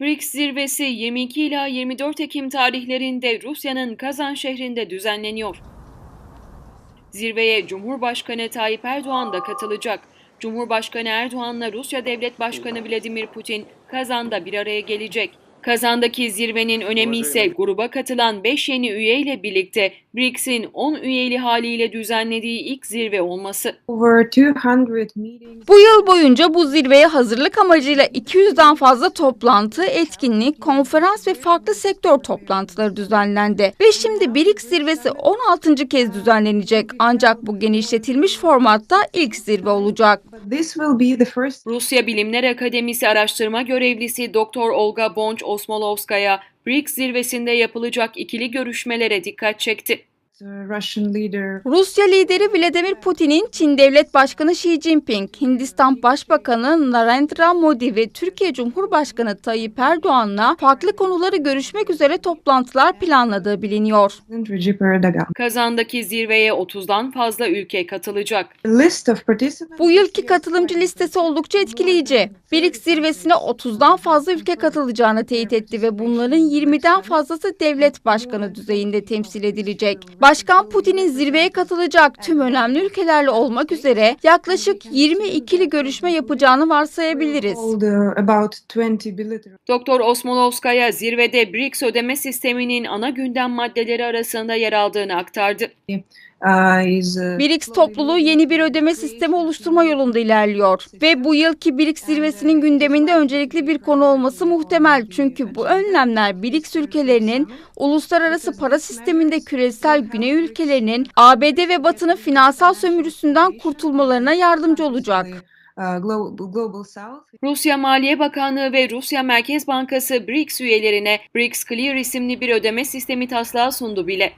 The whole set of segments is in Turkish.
BRICS zirvesi 22 ila 24 Ekim tarihlerinde Rusya'nın Kazan şehrinde düzenleniyor. Zirveye Cumhurbaşkanı Tayyip Erdoğan da katılacak. Cumhurbaşkanı Erdoğan'la Rusya Devlet Başkanı Vladimir Putin Kazan'da bir araya gelecek. Kazan'daki zirvenin önemi ise gruba katılan 5 yeni üyeyle birlikte BRICS'in 10 üyeli haliyle düzenlediği ilk zirve olması. over 200 meetings. Bu yıl boyunca bu zirveye hazırlık amacıyla 200'den fazla toplantı, etkinlik, konferans ve farklı sektör toplantıları düzenlendi. Ve şimdi BRICS zirvesi 16. kez düzenlenecek. Ancak bu genişletilmiş formatta ilk zirve olacak. Rusya Bilimler Akademisi araştırma görevlisi Dr. Olga Bonç Osmolovskaya, BRICS zirvesinde yapılacak ikili görüşmelere dikkat çekti. Russian leader Rusya lideri Vladimir Putin'in Çin Devlet Başkanı Xi Jinping, Hindistan Başbakanı Narendra Modi ve Türkiye Cumhurbaşkanı Tayyip Erdoğan'la farklı konuları görüşmek üzere toplantılar planladığı biliniyor. Kazan'daki zirveye 30'dan fazla ülke katılacak. Bu yılki katılımcı listesi oldukça etkileyici. BRICS zirvesine 30'dan fazla ülke katılacağını teyit etti ve bunların 20'den fazlası devlet başkanı düzeyinde temsil edilecek. Başkan Putin'in zirveye katılacak tüm önemli ülkelerle olmak üzere yaklaşık 20 ikili görüşme yapacağını varsayabiliriz. All the about 20 bilateral Dr. Osmolovskaya zirvede BRICS ödeme sisteminin ana gündem maddeleri arasında yer aldığını aktardı. BRICS topluluğu yeni bir ödeme sistemi oluşturma yolunda ilerliyor. Ve bu yılki BRICS zirvesinin gündeminde öncelikli bir konu olması muhtemel. Çünkü bu önlemler BRICS ülkelerinin uluslararası para sisteminde küresel güney ülkelerinin ABD ve Batı'nın finansal sömürüsünden kurtulmalarına yardımcı olacak. South. Rusya Maliye Bakanlığı ve Rusya Merkez Bankası BRICS üyelerine BRICS Clear isimli bir ödeme sistemi taslağı sundu bile.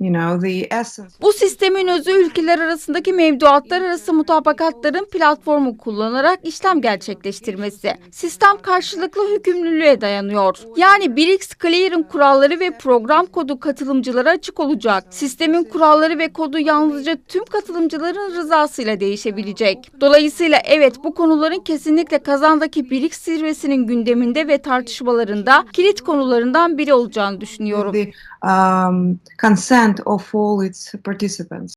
System, you know, the essence Bu sistemin özü ülkeler arasındaki mevduatlar arası mutabakatların platformu kullanarak işlem gerçekleştirmesi. Sistem karşılıklı hükümlülüğe dayanıyor. Yani BRICS Clear'ın kuralları ve program kodu katılımcılara açık olacak. Sistemin kuralları ve kodu yalnızca tüm katılımcıların rızasıyla değişebilecek. Dolayısıyla evet bu konuların kesinlikle kazandaki BRICS zirvesinin gündeminde ve tartışmalarında kilit konularından biri olacağını düşünüyorum. the um, consent of all its participants.